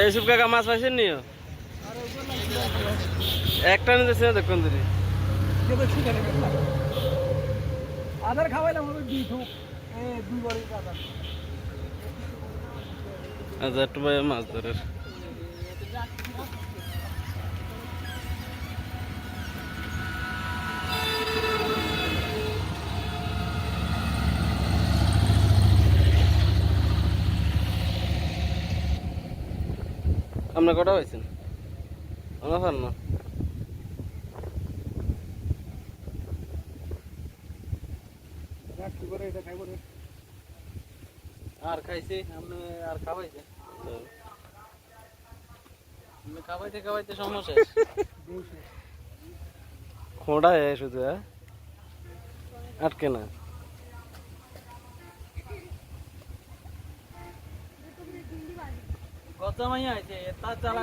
এইসব কাকা মাছ পাইছেন নিও একটা নিতেছে দেখুন দিদি আধার খাওয়াইলাম দুই ঠুক এ দুই বারে আধার হাজার টাকা মাছ ধরার আপনার কটা হয়েছেন আমরা পার না। আর খাইছি? আপনি আর খাওয়াইছে আপনি খাওয়াইতে খাওয়াইতে সমস্যা খোঁড়া শুধু হ্যাঁ? আটকে না। মাইয়া আছে তার চালা